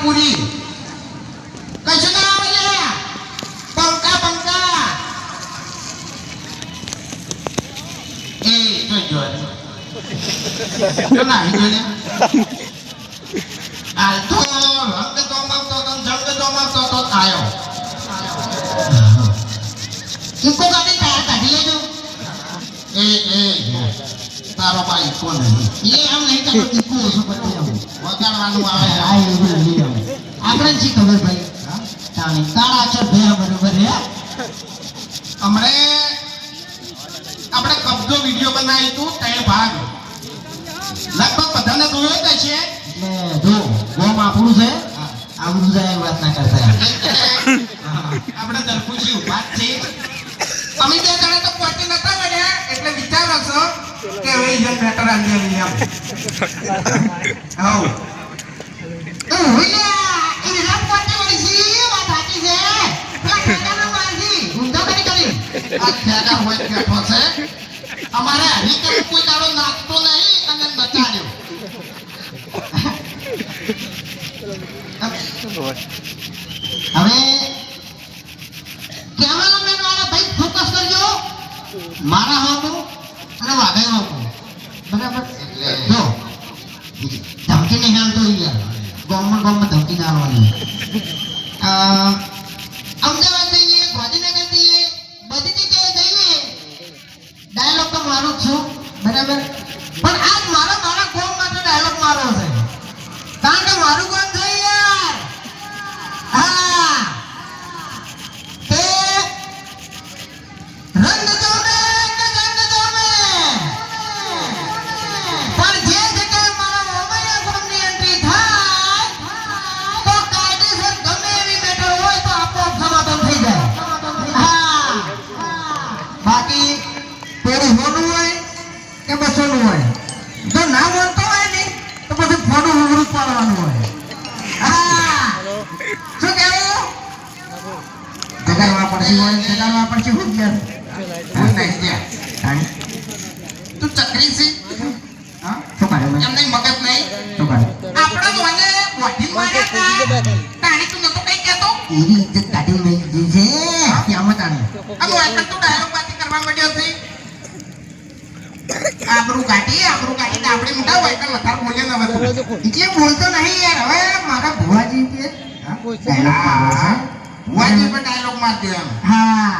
પૂરી કશું ના આવે લે પંકા પંકા એ જોજો જો ના હિજો ને આ તો રંગ તો મારતો તો જંગ તો મારતો તો આયો ઇકો ગાડી કાઢી લેજો એ તારો ભાઈ કોણ એ આમ નહીં તો ઇકો ઓછો કરતી આવું વગાડવાનું આવે. આ એવું નહીં આવું. આપણે શી ખબર ભાઈ. તાણી તારા અક્ષર ભયા બરોબર હે? હમણે આપણે કબજો વીડિયો બનાવી તું તે ભાગ. લગભગ બધાને જોયો જ છે. એટલે જો ગોમ આપણું છે આવડું જાય વાત ના કરતા આપણે દરખુશી ઊભા જ છે. અમે જણા તો પહોંચી નતા મળ્યા એટલે વિચારો છો કે હવે ઈજન બેટર આંધી આવી એમ હવ એ હોઈલા, એ વિરાટ કોહલી વળી છે, વાત સાચી છે. પેલા ખેડાનો મારજી, ઊંધો કરી કરી. આ ખેડા હોય બેઠો છે અમારે હરી કે કોઈ તારો નાચતો નહીં અને બચાડ્યો હવે કેમેરામેન વાળા ભાઈ ફોકસ કરજો. મારા હામું અને વાઘાઈ હામું. બરાબર? જો. ધમકી નહીં હાલતો યાર. ગામમાં ગામમાં ધમકી ના આવવાની. અમદાવાદ જઈએ ગાંધીનગર જઈએ બધી જગ્યાએ જઈએ ડાયલોગ તો મારો જ છું. બરાબર? પણ આજ મારો મારા ગામ માટે ડાયલોગ મારો છે. કારણ કે મારું બાકી પેલું હોનું હોય કે બસોનું હોય? જો ના બોલતો હોય ને તો પછી ફોટો ઉભરું પાડવાનું હોય. શું કેવું જગાડવા પડશે હોય જગાડવા પડશે શું હું નહીં ગયા તું ચકરી છે? હા? શું કરે મેં એમ નહીં. મગજ નહીં આપણા મને બોડી માર્યા તાણી તું નતો કઈ કેતો એવી ઇજ્જત કાઢી મેં છે. ત્યાં તાણે? આ મોય તું ડાયલોગ બાતી કરવા માંડ્યો છે? આબરૂ કાઢી આબરૂ કાઢીને આપણે મોટા હોય પણ લથાર બોલે ન વધુ જે બોલતો નહીં યાર? હવે મારા ભુવાજી કે ડાયલોગ મારો છે. વાજી ના ડાયલોગ મારજો એમ. હા.